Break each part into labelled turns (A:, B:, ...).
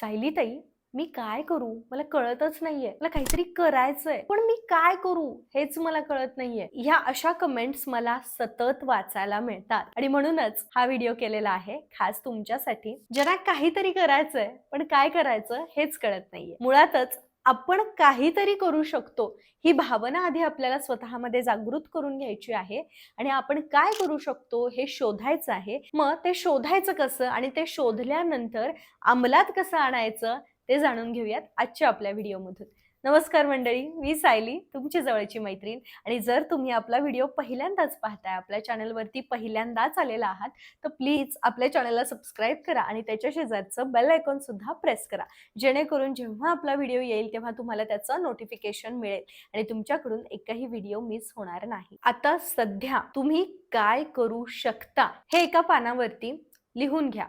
A: सायलीताई मी काय करू? मला कळतच नाहीये. मला काहीतरी करायचंय. पण मी काय करू? हेच मला कळत नाहीये. ह्या अशा कमेंट्स मला सतत वाचायला मिळतात. आणि म्हणूनच हा व्हिडिओ केलेला आहे खास तुमच्यासाठी. ज्यांना काहीतरी करायचंय पण काय करायचं हेच कळत नाहीये. मुळातच आपण काहीतरी करू शकतो ही भावना आधी आपल्याला स्वतःमध्ये जागृत करून घ्यायची आहे. आणि आपण काय करू शकतो हे शोधायचं आहे. मग ते शोधायचं कसं आणि ते शोधल्यानंतर अंमलात कसं आणायचं ते जाणून घेऊयात आजच्या आपल्या व्हिडिओमधून. नमस्कार मंडळी मी सायली तुमची जवळची मैत्रीण. आणि जर तुम्ही आपला व्हिडिओ पहिल्यांदाच पाहताय आपल्या चॅनलवरती पहिल्यांदाच आलेला आहात तर प्लीज आपल्या चॅनलला सबस्क्राईब करा आणि त्याच्या शेजारचं बेल आयकॉन सुद्धा प्रेस करा. जेणेकरून जेव्हा आपला व्हिडिओ येईल तेव्हा तुम्हाला त्याचं नोटिफिकेशन मिळेल आणि तुमच्याकडून एकही व्हिडिओ मिस होणार नाही. आता सध्या तुम्ही काय करू शकता हे एका पानावरती लिहून घ्या.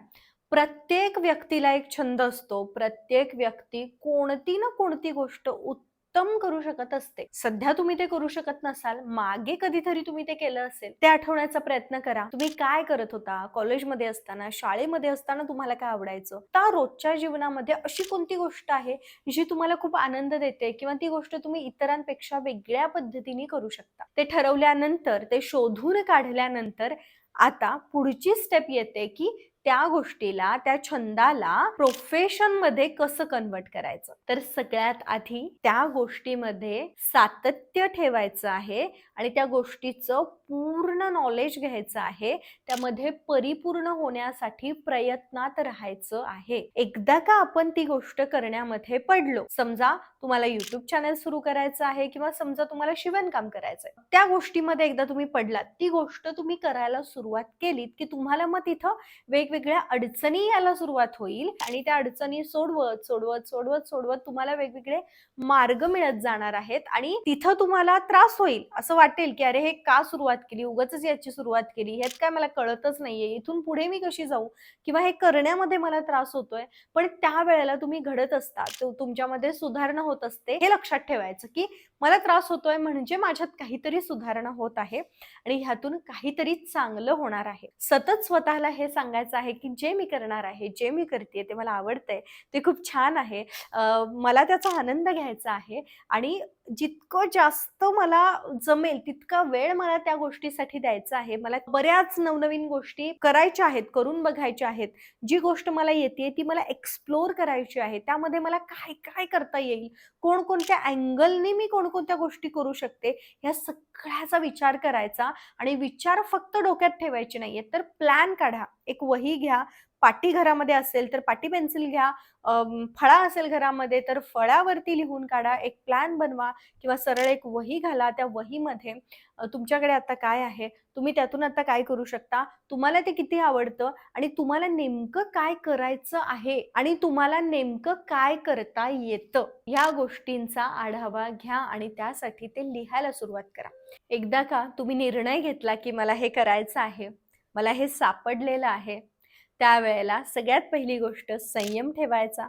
A: प्रत्येक व्यक्तीला एक छंद असतो. प्रत्येक व्यक्ती कोणती ना कोणती गोष्ट उत्तम करू शकत असते. सध्या तुम्ही ते करू शकत नसाल मागे कधीतरी तुम्ही ते केलं असेल ते आठवण्याचा प्रयत्न करा. तुम्ही काय करत होता? कॉलेजमध्ये असताना शाळेमध्ये असताना तुम्हाला काय आवडायचं? त्या रोजच्या जीवनामध्ये अशी कोणती गोष्ट आहे जी तुम्हाला खूप आनंद देते किंवा ती गोष्ट तुम्ही इतरांपेक्षा वेगळ्या पद्धतीने करू शकता? ते ठरवल्यानंतर ते शोधून काढल्यानंतर आता पुढची स्टेप येते की त्या गोष्टीला त्या छंदाला प्रोफेशनमध्ये कसं कन्वर्ट करायचं? तर सगळ्यात आधी त्या गोष्टीमध्ये सातत्य ठेवायचं आहे आणि त्या गोष्टीचं पूर्ण नॉलेज घ्यायचं आहे. त्यामध्ये परिपूर्ण होण्यासाठी प्रयत्नात राहायचं आहे. एकदा का आपण ती गोष्ट करण्यामध्ये पडलो समजा तुम्हाला युट्यूब चॅनल सुरू करायचं आहे किंवा समजा तुम्हाला शिवणकाम करायचंय त्या गोष्टीमध्ये एकदा तुम्ही पडलात. ती गोष्ट तुम्ही करायला सुरुवात केलीत की तुम्हाला मग तिथं वेगवेगळ्या अडचणी यायला सुरुवात होईल आणि त्या अडचणी सोडवत सोडवत सोडवत सोडवत तुम्हाला वेगवेगळे मार्ग मिळत जाणार आहेत आणि तिथं तुम्हाला त्रास होईल. असं वाटेल की अरे हे का सुरुवात केली? उगाच याची सुरुवात केली? ह्यात काय मला कळतच नाहीये. इथून पुढे मी कशी जाऊ? किंवा हे करण्यामध्ये मला त्रास होतोय. पण त्या वेळेला तुम्ही घडत असता तो तुमच्यामध्ये सुधारणा होत असते. हे लक्षात ठेवायचं की मला त्रास होतोय म्हणजे माझ्यात काहीतरी सुधारणा होत आहे आणि ह्यातून काहीतरी चांगलं होणार आहे. सतत स्वतःला हे सांगायचं आहे आहे की जे मी करणार आहे जे मी करते ते मला आवडतंय ते खूप छान आहे. मला त्याचा आनंद घ्यायचा आहे आणि जितकं जास्त मला जमेल तितका वेळ मला त्या गोष्टीसाठी द्यायचा आहे. मला बऱ्याच नवनवीन गोष्टी करायच्या आहेत करून बघायच्या आहेत. जी गोष्ट मला येते ती मला एक्सप्लोर करायची आहे. त्यामध्ये मला काय काय करता येईल? कोणकोणत्या अँगलने मी कोणकोणत्या गोष्टी करू शकते? ह्या सगळ्याचा विचार करायचा. आणि विचार फक्त डोक्यात ठेवायचे नाहीये तर प्लॅन काढा. एक वही घ्या. पाटी घरामध्ये असेल तर पाटी पेन्सिल घ्या. फळा असेल घरामध्ये तर फळावरती लिहून काढा. एक प्लॅन बनवा किंवा सरळ एक वही घाला. त्या वहीमध्ये तुमच्याकडे आता काय आहे? तुम्ही त्यातून आता काय करू शकता? तुम्हाला ते किती आवडतं? आणि तुम्हाला नेमकं काय करायचं आहे? आणि तुम्हाला नेमकं काय करता येतं? या गोष्टींचा आढावा घ्या आणि त्यासाठी ते लिहायला सुरुवात करा. एकदा का तुम्ही निर्णय घेतला की मला हे करायचं आहे? मला हे सापडलेलं आहे? त्यावेळेला सगळ्यात पहिली गोष्ट संयम ठेवायचा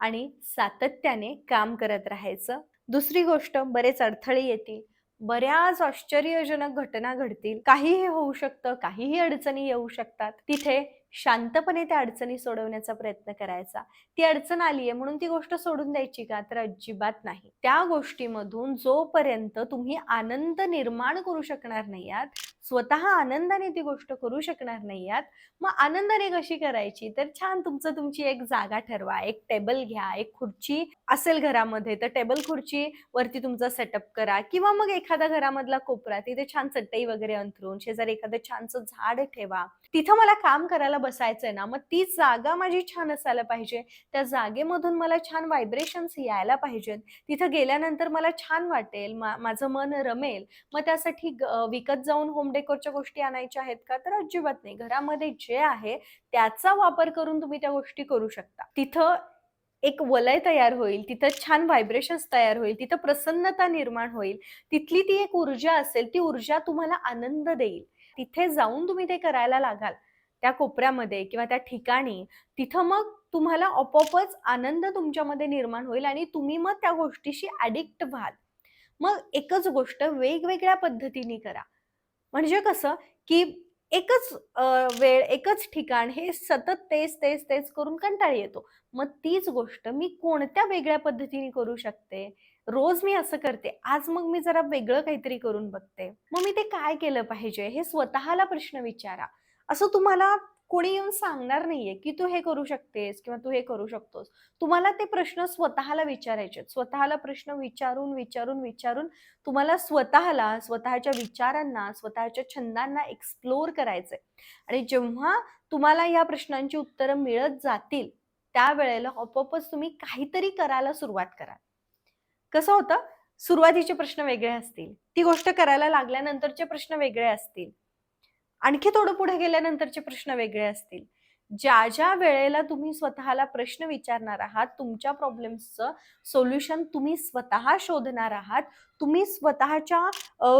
A: आणि सातत्याने काम करत राहायचं. दुसरी गोष्ट बरेच अडथळे येतील. बऱ्याच आश्चर्यजनक घटना घडतील. काहीही होऊ शकतं काहीही अडचणी येऊ शकतात. तिथे शांतपणे त्या अडचणी सोडवण्याचा प्रयत्न करायचा. ती अडचण आली आहे म्हणून ती गोष्ट सोडून द्यायची का? तर अजिबात नाही. त्या गोष्टीमधून जोपर्यंत तुम्ही आनंद निर्माण करू शकणार नाही आहात स्वतः आनंदाने ती गोष्ट करू शकणार नाही आहात. मग आनंदाने कशी करायची? तर छान तुमचं तुमची एक जागा ठरवा. एक टेबल घ्या एक खुर्ची असेल घरामध्ये तर टेबल खुर्ची वरती तुमचा सेटअप करा. किंवा मग एखादा घरामधला कोपरा तिथे छान चटई वगैरे अंथरून शेजारी एखादं छानसं झाड ठेवा. तिथं मला काम करायला बसायचंय ना मग ती जागा माझी छान असायला पाहिजे. त्या जागेमधून मला छान व्हायब्रेशन्स यायला पाहिजेत. तिथं गेल्यानंतर मला छान वाटेल माझं मन रमेल. मग त्यासाठी विकत जाऊन होम डेकोरच्या गोष्टी आणायच्या आहेत का? तर अजिबात नाही. घरामध्ये जे आहे त्याचा वापर करून तुम्ही त्या गोष्टी करू शकता. तिथं एक वलय तयार होईल तिथं छान व्हायब्रेशन्स तयार होईल तिथं प्रसन्नता निर्माण होईल. तिथली ती एक ऊर्जा असेल ती ऊर्जा तुम्हाला आनंद देईल. तिथे जाऊन तुम्ही ते करायला लागाल त्या कोपऱ्यामध्ये किंवा त्या ठिकाणी तिथं मग तुम्हाला आपोआपच आनंद तुमच्यामध्ये निर्माण होईल आणि तुम्ही मग त्या गोष्टीशी ॲडिक्ट व्हाल. मग एकच गोष्ट वेगवेगळ्या पद्धतीने करा. म्हणजे कसं की एकच वेळ एकच ठिकाण हे सतत तेच तेच तेच करून कंटाळी येतो. मग तीच गोष्ट मी कोणत्या वेगळ्या पद्धतीने करू शकते? रोज मी असं करते आज मग मी जरा वेगळं काहीतरी करून बघते. मग मी ते काय केलं पाहिजे? हे स्वतःला प्रश्न विचारा. असं तुम्हाला कोणी येऊन सांगणार नाहीये की तू हे करू शकतेस किंवा तू हे करू शकतोस. तुम्हाला ते प्रश्न स्वतःला विचारायचे स्वतःला प्रश्न विचारून विचारून विचारून तुम्हाला स्वतःला स्वतःच्या विचारांना स्वतःच्या छंदांना एक्सप्लोर करायचंय. आणि जेव्हा तुम्हाला या प्रश्नांची उत्तरं मिळत जातील त्यावेळेला आपोआपच तुम्ही काहीतरी करायला सुरुवात करा कसं होतं? सुरुवातीचे प्रश्न वेगळे असतील. ती गोष्ट करायला लागल्यानंतरचे प्रश्न वेगळे असतील. आणखी थोडं पुढे गेल्यानंतरचे प्रश्न वेगळे असतील. ज्या ज्या वेळेला तुम्ही स्वतःला प्रश्न विचारणार आहात तुमच्या प्रॉब्लेम्सचं सोल्युशन तुम्ही स्वतः शोधणार आहात तुम्ही स्वतःच्या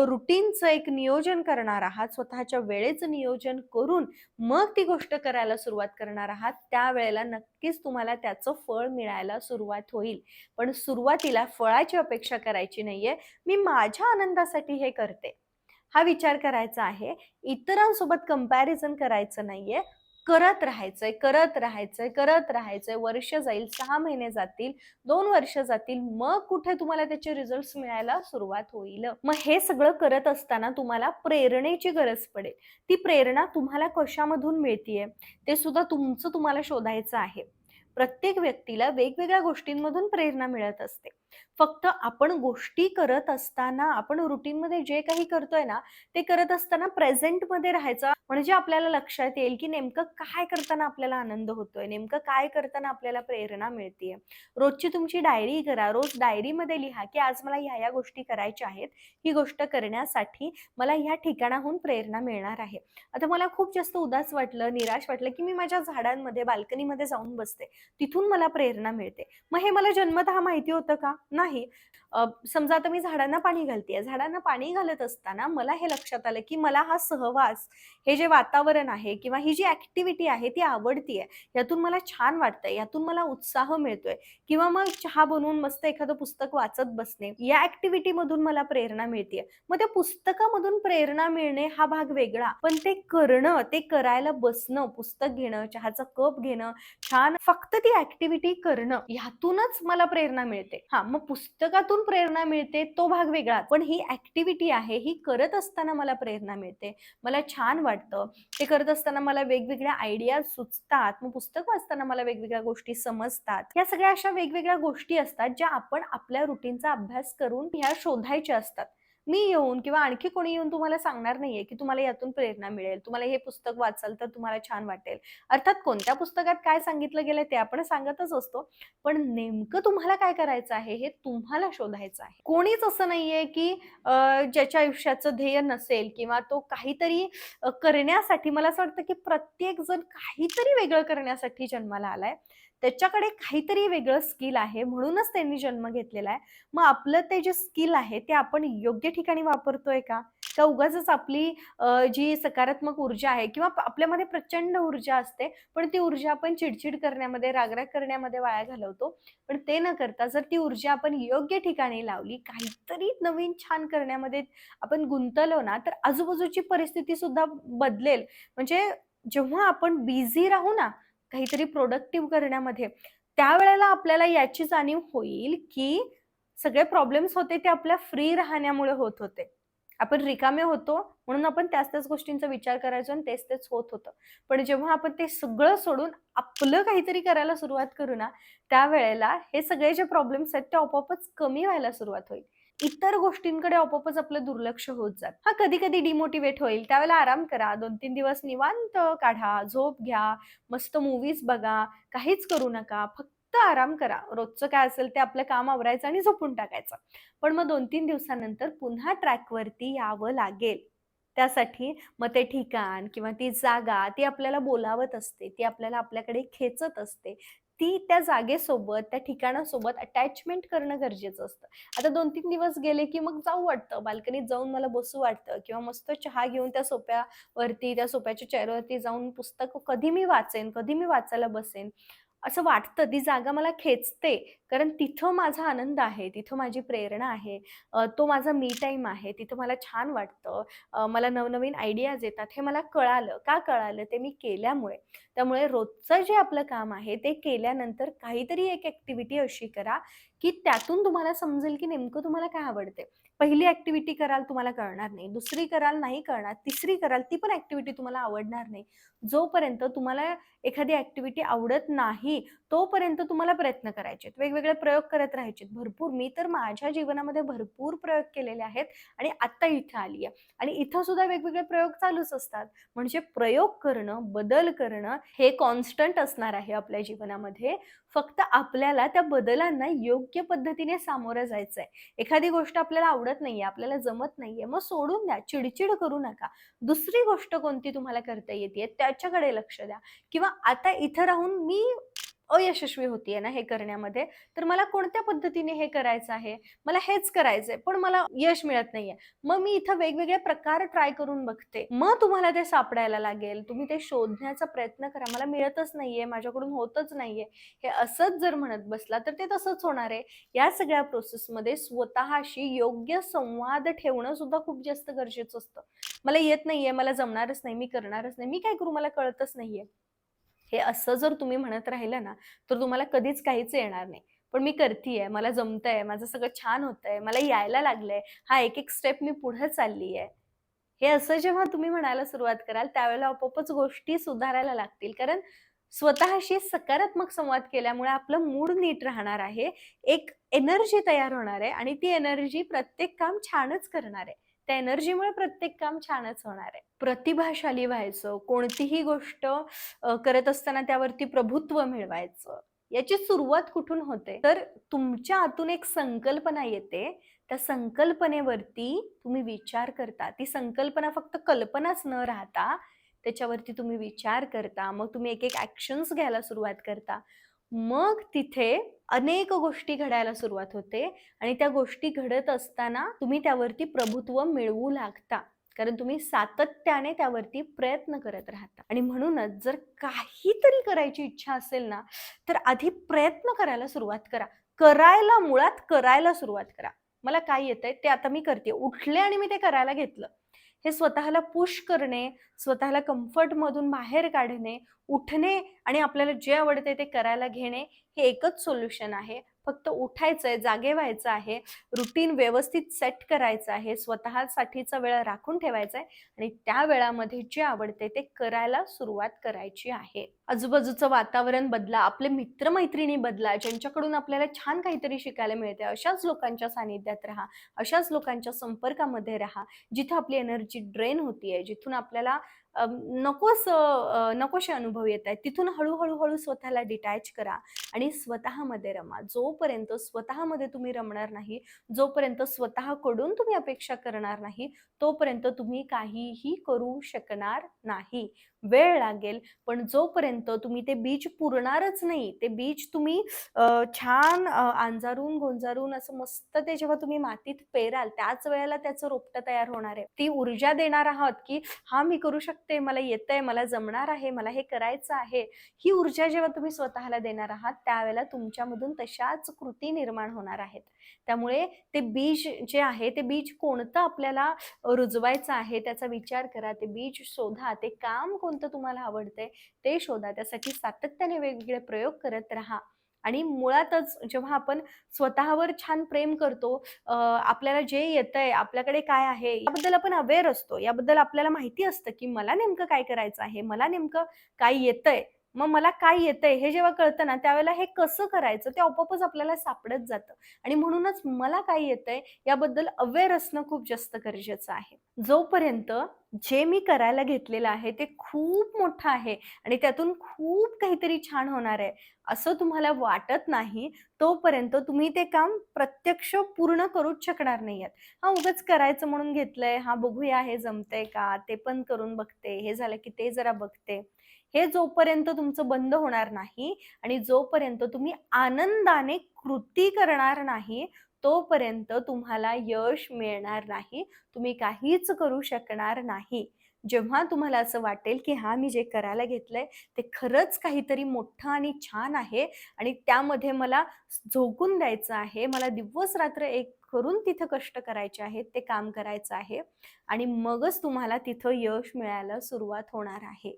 A: रुटीनचं एक नियोजन करणार आहात स्वतःच्या वेळेचं नियोजन करून मग ती गोष्ट करायला सुरुवात करणार आहात त्यावेळेला नक्कीच तुम्हाला त्याचं फळ मिळायला सुरुवात होईल. पण सुरुवातीला फळाची अपेक्षा करायची नाहीये. मी माझ्या आनंदासाठी हे करते. हा विचार करायचा आहे. इतरांसोबत कंपॅरिझन करायचं नाहीये. करत राहायचंय करत राहायचंय करत राहायचंय. वर्ष जाईल सहा महिने जातील दोन वर्ष जातील मग कुठे तुम्हाला त्याचे रिझल्ट मिळायला सुरुवात होईल. मग हे सगळं करत असताना तुम्हाला प्रेरणेची गरज पडेल. ती प्रेरणा तुम्हाला कशामधून मिळतीये? ते सुद्धा तुमचं तुम्हाला शोधायचं आहे. प्रत्येक व्यक्तीला वेगवेगळ्या गोष्टींमधून प्रेरणा मिळत असते. फक्त आपण गोष्टी करत असताना आपण रुटीनमध्ये जे काही करतोय ना ते करत असताना प्रेझेंटमध्ये राहायचं म्हणजे आपल्याला लक्षात येईल की नेमकं काय करताना आपल्याला आनंद होतोय नेमकं काय करताना आपल्याला प्रेरणा मिळतीये. रोजची तुमची डायरी करा रोज डायरीमध्ये लिहा की आज मला ह्या या गोष्टी करायच्या आहेत ही गोष्ट करण्यासाठी मला ह्या ठिकाणाहून प्रेरणा मिळणार आहे. आता मला खूप जास्त उदास वाटलं निराश वाटलं की मी माझ्या झाडांमध्ये बाल्कनीमध्ये जाऊन बसते. तिथून मला प्रेरणा मिळते. मग हे मला जन्मतः माहिती होतं का? नाही. समजा आता मी झाडांना पाणी घालतेय. झाडांना पाणी घालत असताना मला हे लक्षात आलं की मला हा सहवास हे जे वातावरण आहे किंवा ही जी ऍक्टिव्हिटी आहे ती आवडती आहे यातून मला छान वाटतंय यातून मला उत्साह मिळतोय किंवा मग चहा बनवून मस्त एखादं पुस्तक वाचत बसणे या ऍक्टिव्हिटी मधून मला प्रेरणा मिळते मग त्या पुस्तकामधून प्रेरणा मिळणे हा भाग वेगळा पण ते करणं ते करायला बसणं पुस्तक घेणं चहाचा कप घेणं छान फक्त ती ऍक्टिव्हिटी करणं ह्यातूनच मला प्रेरणा मिळते. हा मग पुस्तकातून प्रेरणा मिळते तो भाग वेगळा. पण ही ऍक्टिव्हिटी आहे ही करत असताना मला प्रेरणा मिळते. मला छान वाटतं. ते करत असताना मला वेगवेगळ्या आयडिया सुचतात. मग पुस्तक वाचताना मला वेगवेगळ्या गोष्टी समजतात. या सगळ्या अशा वेगवेगळ्या गोष्टी असतात ज्या आपण आपल्या रुटीनचा अभ्यास करून ह्या शोधायच्या असतात. मी येऊन किंवा आणखी कोणी येऊन तुम्हाला सांगणार नाहीये की तुम्हाला यातून प्रेरणा मिळेल. तुम्हाला हे पुस्तक वाचाल तर तुम्हाला छान वाटेल. अर्थात कोणत्या पुस्तकात काय सांगितलं गेलं ते आपण सांगतच असतो. पण नेमकं तुम्हाला काय करायचं आहे हे तुम्हाला शोधायचं आहे. कोणीच असं नाहीये की ज्याच्या आयुष्याचं ध्येय नसेल किंवा तो काहीतरी करण्यासाठी मला असं वाटतं की प्रत्येक जण काहीतरी वेगळं करण्यासाठी जन्माला आलाय. त्याच्याकडे काहीतरी वेगळं स्किल आहे म्हणूनच त्यांनी जन्म घेतलेला आहे. मग आपलं ते जे स्किल आहे ते आपण योग्य ठिकाणी वापरतोय का? का उगाच आपली जी सकारात्मक ऊर्जा आहे किंवा आपल्यामध्ये प्रचंड ऊर्जा असते पण ती ऊर्जा आपण चिडचिड करण्यामध्ये रागराग करण्यामध्ये वाया घालवतो. पण ते न करता जर ती ऊर्जा आपण योग्य ठिकाणी लावली काहीतरी नवीन छान करण्यामध्ये आपण गुंतलो ना तर आजूबाजूची परिस्थिती सुद्धा बदलेल. म्हणजे जेव्हा आपण बिझी राहू ना काहीतरी प्रोडक्टिव्ह करण्यामध्ये त्यावेळेला आपल्याला याची जाणीव होईल की सगळे प्रॉब्लेम्स होते ते आपल्या फ्री राहण्यामुळे होत होते. आपण रिकामे होतो म्हणून आपण त्याच त्याच गोष्टींचा विचार करायचो आणि तेच तेच होत होतं. पण जेव्हा आपण ते सगळं सोडून आपलं काहीतरी करायला सुरुवात करू ना त्यावेळेला हे सगळे जे प्रॉब्लेम्स आहेत ते आपोआपच कमी व्हायला सुरुवात होईल. इतर गोष्टींकडे आपोआपच आपलं दुर्लक्ष होत जात. हा कधी कधी डिमोटिवेट होईल. त्यावेळेला आराम करा. दोन तीन दिवस निवांत काढा. झोप घ्या. मस्त मूवीज बघा. काहीच करू नका. फक्त आराम करा. रोजचं काय असेल ते आपलं काम आवरायचं आणि झोपून टाकायचं. पण मग दोन तीन दिवसानंतर पुन्हा ट्रॅकवरती यावं लागेल. त्यासाठी मग ते ठिकाण किंवा ती जागा ती आपल्याला बोलावत असते. ती आपल्याला आपल्याकडे खेचत असते. ती त्या जागेसोबत त्या ठिकाणासोबत अटॅचमेंट करणं गरजेचं असतं. आता दोन तीन दिवस गेले की मग जाऊ वाटतं. बाल्कनीत जाऊन मला बसू वाटतं किंवा मस्त चहा घेऊन त्या सोप्यावरती त्या सोप्याच्या चेअरवरती जाऊन पुस्तक कधी मी वाचेन कधी मी वाचायला बसेन. असं वाटतं ती जागा मला खेचते. कारण तिथं माझा आनंद आहे तिथं माझी प्रेरणा आहे तो माझा मी टाईम आहे तिथं मला छान वाटतं मला नवनवीन आयडियाज येतात हे मला कळालं. का कळालं? ते मी केल्यामुळे. त्यामुळे रोजचं जे आपलं काम आहे ते केल्यानंतर काहीतरी एक ॲक्टिव्हिटी अशी करा की त्यातून तुम्हाला समजेल की नेमकं तुम्हाला काय आवडते पहिली ऍक्टिव्हिटी कराल तुम्हाला कळणार नाही दुसरी कराल नाही कळणार तिसरी कराल ती पण ॲक्टिव्हिटी तुम्हाला आवडणार नाही. जोपर्यंत तुम्हाला एखादी ऍक्टिव्हिटी आवडत नाही तोपर्यंत तुम्हाला प्रयत्न करायचे वेगवेगळे प्रयोग करत राहायचे भरपूर मी तर माझ्या जीवनामध्ये भरपूर प्रयोग केलेले आहेत आणि आत्ता इथं आली आहे. आणि इथं सुद्धा वेगवेगळे प्रयोग चालूच असतात. म्हणजे प्रयोग करणं बदल करणं हे कॉन्स्टंट असणार आहे आपल्या जीवनामध्ये. फक्त आपल्याला त्या बदलांना योग्य पद्धतीने सामोरं जायचं आहे एखादी गोष्ट आपल्याला आवडत नाहीये आपल्याला जमत नाहीये मग सोडून द्या चिडचिड करू नका. दुसरी गोष्ट कोणती तुम्हाला करता येते त्याच्याकडे लक्ष द्या. किंवा आता इथं राहून मी अयशस्वी होतीये ना हे करण्यामध्ये तर मला कोणत्या पद्धतीने हे करायचं आहे? मला हेच करायचंय पण मला यश मिळत नाहीये. मग मी इथं वेगवेगळे प्रकार ट्राय करून बघते. मग तुम्हाला ते सापडायला लागेल. तुम्ही ते शोधण्याचा प्रयत्न करा. मला मिळतच नाहीये माझ्याकडून होतच नाहीये. हे असंच जर म्हणत बसला तर ते तसंच होणार आहे. या सगळ्या प्रोसेसमध्ये स्वतःशी योग्य संवाद ठेवणं सुद्धा खूप जास्त गरजेचं असतं. मला येत नाहीये मला जमणारच नाही मी करणारच नाही मी काय करू? मला कळतच नाहीये. हे असं जर तुम्ही म्हणत राहिलं ना तर तुम्हाला कधीच काहीच येणार नाही. पण मी करतीये मला जमतंय माझं सगळं छान होतंय मला यायला लागलंय हा एक एक स्टेप मी पुढे चालली आहे हे असं जेव्हा तुम्ही म्हणायला सुरुवात कराल त्यावेळेला आपोआपच गोष्टी सुधारायला लागतील. कारण स्वतःशी सकारात्मक संवाद केल्यामुळे आपलं मूड नीट राहणार आहे एक एनर्जी तयार होणार आहे आणि ती एनर्जी प्रत्येक काम छानच करणार आहे. त्या एनर्जीमुळे प्रत्येक काम छानच होणार आहे. प्रतिभाशाली व्हायचं कोणतीही गोष्ट करत असताना त्यावरती प्रभुत्व मिळवायचं. याची सुरुवात कुठून होते? तर तुमच्या आतून एक संकल्पना येते. त्या संकल्पनेवरती तुम्ही विचार करता. ती संकल्पना फक्त कल्पनाच न राहता त्याच्यावरती तुम्ही विचार करता. मग तुम्ही एक एक ऍक्शन्स घ्यायला सुरुवात करता. मग तिथे अनेक गोष्टी घडायला सुरुवात होते आणि त्या गोष्टी घडत असताना तुम्ही त्यावरती प्रभुत्व मिळवू लागता. कारण तुम्ही सातत्याने त्यावरती प्रयत्न करत राहता. आणि म्हणूनच जर काहीतरी करायची इच्छा असेल ना तर आधी प्रयत्न करायला सुरुवात करा. करायला मुळात करायला सुरुवात करा. मला काय येतंय ते आता मी करते. उठले आणि मी ते करायला घेतलं. हे स्वतःला पुश करणे स्वतःला कम्फर्ट मधून बाहेर काढणे उठणे आणि आपल्याला जे आवडते ते करायला घेणे हे एकच सोल्युशन आहे. फक्त उठायचंय जागे व्हायचं आहे रुटीन व्यवस्थित सेट करायचं आहे स्वतःसाठीचा वेळ राखून ठेवायचा आहे आणि त्या वेळामध्ये जे आवडते ते करायला सुरुवात करायची आहे. आजूबाजूचं वातावरण बदला आपले मित्रमैत्रिणी बदला ज्यांच्याकडून आपल्याला छान काहीतरी शिकायला मिळते अशाच लोकांच्या सानिध्यात राहा अशाच लोकांच्या संपर्कामध्ये राहा जिथं आपली एनर्जी ड्रेन होतीये जिथून आपल्याला नकोस नकोशे अनुभव येत आहेत. तिथून हळूहळू हळू स्वतःला डिटॅच करा आणि स्वतःमध्ये रमा. जोपर्यंत स्वतःमध्ये तुम्ही रमणार नाही जोपर्यंत स्वतःकडून तुम्ही अपेक्षा करणार नाही तोपर्यंत तुम्ही काहीही करू शकणार नाही. वेळ लागेल पण जोपर्यंत तुम्ही ते बीज पुरणारच नाही ते बीज तुम्ही छान अंजारून गोंजारून असं मस्त ते जेव्हा तुम्ही मातीत पेराल त्याच वेळेला त्याचं रोपटं तयार होणार आहे. ती ऊर्जा देणार आहात की हा मी करू शकते मला येतंय मला जमणार आहे मला हे करायचं आहे ही ऊर्जा जेव्हा तुम्ही स्वतःला देणार आहात त्यावेळेला तुमच्यामधून तशाच कृती निर्माण होणार आहेत. त्यामुळे ते बीज जे आहे ते बीज कोणतं आपल्याला रुजवायचं आहे त्याचा विचार करा ते बीज शोधा ते काम कोणतं तुम्हाला आवडतंय ते शोधा त्यासाठी सातत्याने वेगवेगळे प्रयोग करत राहा. आणि मुळातच जेव्हा आपण स्वतःवर छान प्रेम करतो आपल्याला जे येतंय आपल्याकडे काय आहे याबद्दल आपण अवेअर असतो. याबद्दल आपल्याला माहिती असतं की मला नेमकं काय करायचं आहे मला नेमकं काय येतंय. मग मला काय येतंय हे जेव्हा कळतं ना त्यावेळेला हे कसं करायचं ते आपोआपच आपल्याला सापडत जातं. आणि म्हणूनच मला काय येतंय याबद्दल अवेअर असणं खूप जास्त गरजेचं आहे. जोपर्यंत जे मी करायला घेतलेलं आहे ते खूप मोठं आहे आणि त्यातून खूप काहीतरी छान होणार आहे असं तुम्हाला वाटत नाही तोपर्यंत तुम्ही ते काम प्रत्यक्ष पूर्ण करूच शकणार नाही आहात. हा उगाच करायचं म्हणून घेतलंय हा बघूया हे जमतंय का ते पण करून बघते हे झालं की ते जरा बघते. हे जोपर्यंत तुमचं बंद होणार नाही आणि जोपर्यंत तुम्ही आनंदाने कृती करणार नाही तोपर्यंत तुम्हाला यश मिळणार नाही तुम्ही काहीच करू शकणार नाही. जेव्हा तुम्हाला असं वाटेल की हा मी जे करायला घेतलंय ते खरंच काहीतरी मोठं आणि छान आहे आणि त्यामध्ये मला झोकून द्यायचं आहे मला दिवस रात्र एक करून तिथं कष्ट करायचे आहेत ते काम करायचं आहे आणि मगच तुम्हाला तिथं यश मिळायला सुरुवात होणार आहे.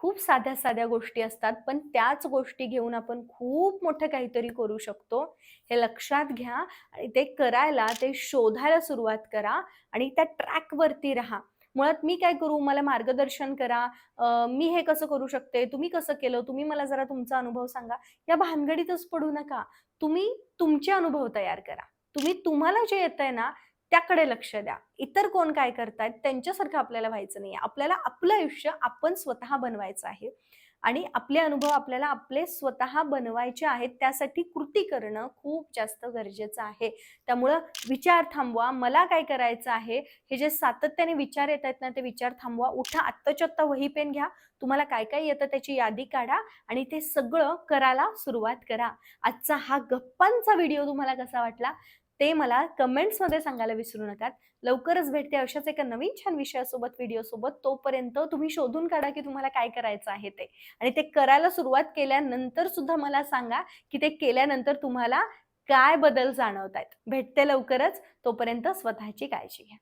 A: खूप साध्या साध्या गोष्टी असतात पण त्याच गोष्टी घेऊन आपण खूप मोठं काहीतरी करू शकतो. हे लक्षात घ्या आणि ते करायला ते शोधायला सुरुवात करा आणि त्या ट्रॅकवरती राहा. मुळात मी काय करू? मला मार्गदर्शन करा. मी हे कसं करू शकते? तुम्ही कसं केलं? तुम्ही मला जरा तुमचा अनुभव सांगा. या भानगडीतच पडू नका. तुम्ही तुमचे अनुभव तयार करा. तुम्ही तुम्हाला जे येत आहे ना त्याकडे लक्ष द्या. इतर कोण काय करतायत त्यांच्यासारखं आपल्याला व्हायचं नाही आपल्याला आपलं आयुष्य आपण स्वतः बनवायचं आहे. आणि आपले अनुभव आपल्याला आपले स्वतः बनवायचे आहेत त्यासाठी कृती करणं खूप जास्त गरजेचं आहे. त्यामुळं विचार थांबवा. मला काय करायचं आहे हे जे सातत्याने विचार येत आहेत ना ते विचार थांबवा. उठा आत्ताच्या आत्ता वही पेन घ्या. तुम्हाला काय काय येतं त्याची यादी काढा आणि ते सगळं करायला सुरुवात करा. आजचा हा गप्पांचा व्हिडिओ तुम्हाला कसा वाटला? ते मला कमेंट्समध्ये सांगायला विसरू नका. लवकरच भेटते अशाच एका नवीन छान विषयासोबत व्हिडिओसोबत. तोपर्यंत तुम्ही शोधून काढा की तुम्हाला काय करायचं आहे ते. आणि ते करायला सुरुवात केल्यानंतर सुद्धा मला सांगा की ते केल्यानंतर तुम्हाला काय बदल जाणवत आहेत भेटते लवकरच. तोपर्यंत स्वतःची काळजी घ्या.